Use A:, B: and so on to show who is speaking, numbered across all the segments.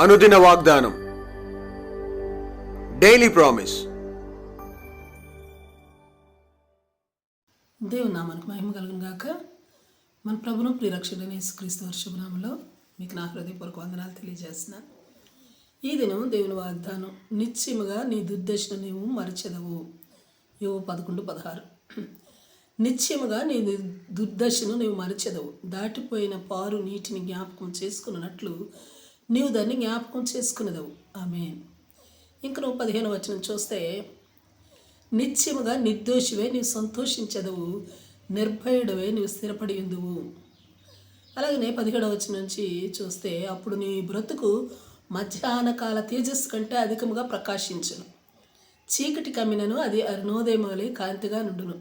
A: అనుదిన వాగ్దానం. Daily promise
B: దేవుని నామానికి మహిమ కలుగును గాక. మన ప్రభును ప్రియరక్షకుడైన యేసుక్రీస్తు వారి మీకు నా హృదయపూర్వక వందనాలు తెలియజేస్తున్నాను ఈ దినం దేవుని వాగ్దానం. నిశ్చయముగా నీ దుర్దశను నీవు మరచెదవు. యువ పదకొండు పదహారు. నిశ్చయముగా నీ దుర్దశను నీవు మరచెదవు. దాటిపోయిన పారు నీటిని జ్ఞాపకం చేసుకున్నట్లు నీవు దాన్ని జ్ఞాపకం చేసుకునేదవు. ఆమె ఇంక నువ్వు పదిహేను వచనం చూస్తే నిత్యముగా నిర్దోషివే నీవు సంతోషించదవు నిర్భయుడవే నీవు స్థిరపడి ఉందువు. అలాగనే పదిహేడవ వచ్చిన నుంచి చూస్తే అప్పుడు నీ బ్రతుకు మధ్యాహ్న కాల తేజస్సు కంటే అధికముగా ప్రకాశించును. చీకటి కమ్మినను అది అరుణోదయమలే కాంతిగా నుండును.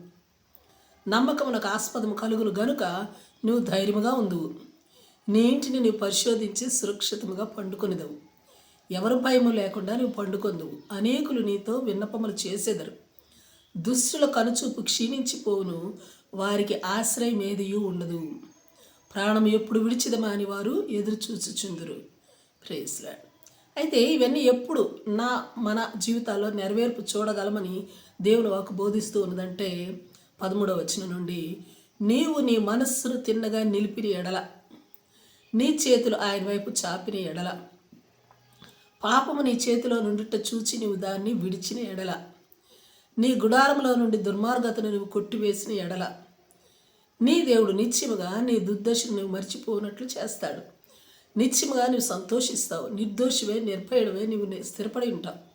B: నమ్మకమునకు ఆస్పదము కలుగును గనుక నువ్వు ధైర్యముగా ఉందువు. నీ ఇంటిని నీవు పరిశోధించి సురక్షితముగా పండుకొనిదవు. ఎవరు భయము లేకుండా నువ్వు పండుకొందువు. అనేకులు నీతో విన్నపములు చేసేదరు. దుష్టుల కనుచూపు క్షీణించిపోవును. వారికి ఆశ్రయం ఏదియూ ఉండదు. ప్రాణం ఎప్పుడు విడిచిదమా అని వారు ఎదురు చూచుచుందురు ప్రేస్లాడ్ అయితే ఇవన్నీ ఎప్పుడు నా మన జీవితాల్లో నెరవేర్పు చూడగలమని దేవుని వాకు బోధిస్తూ ఉన్నదంటే పదమూడవ వచనం నుండి నీవు నీ మనస్సును తిన్నగా నిలిపిన ఎడల. నీ చేతులు ఆయన వైపు చాపిన ఎడల. పాపము నీ చేతిలో నుండిట చూచి నీవు దాన్ని విడిచిన ఎడల. నీ గుడారంలో నుండి దుర్మార్గతను నువ్వు కొట్టివేసిన ఎడల. నీ దేవుడు నిత్యముగా నీ దుర్దశను నువ్వు మర్చిపోనట్లు చేస్తాడు. నిత్యముగా నువ్వు సంతోషిస్తావు. నిర్దోషివే నిర్భయుడవే నువ్వు స్థిరపడి ఉంటావు.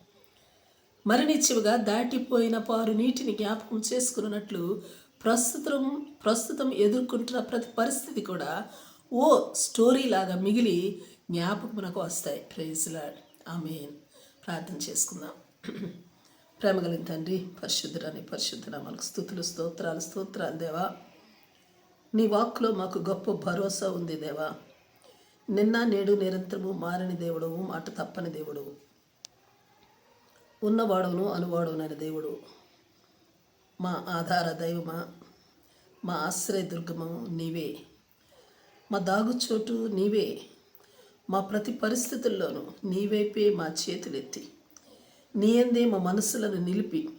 B: మరి నిత్యముగా దాటిపోయిన పారు నీటిని జ్ఞాపకం చేసుకున్నట్లు ప్రస్తుతం ప్రస్తుతం ఎదుర్కొంటున్న ప్రతి పరిస్థితి కూడా ఓ స్టోరీ లాగా మిగిలి జ్ఞాపకమునకు వస్తాయి. ప్రైజ్లాడ్ ఆమె ప్రార్థన చేసుకుందాం. ప్రేమ తండ్రి పరిశుద్ధురాని పరిశుద్ధ మనకు స్థుతులు స్తోత్రాలు స్తోత్రాలు దేవా. నీ వాక్కులో మాకు గొప్ప భరోసా ఉంది దేవా. నిన్న నేడు నిరంతరము మారని దేవుడవు మాట తప్పని దేవుడవు ఉన్నవాడవును అనువాడవునని దేవుడు. మా ఆధార దైవమా మా ఆశ్రయ దుర్గమము నీవే. మా దాగుచోటు నీవే. మా ప్రతి పరిస్థితుల్లోనూ నీవైపే మా చేతులెత్తి. నీ అందే మా మనసులను నిలిపి.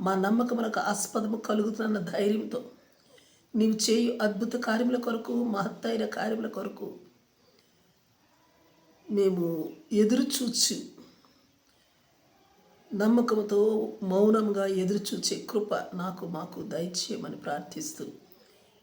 B: మా నమ్మకములకు ఆస్పదము కలుగుతున్న ధైర్యంతో నీవు చేయు అద్భుత కార్యముల కొరకు మహత్తైన కార్యముల కొరకు మేము ఎదురు చూచి నమ్మకంతో మౌనంగా ఎదురు చూచే కృప నాకు మాకు దయచేయమని ప్రార్థిస్తూ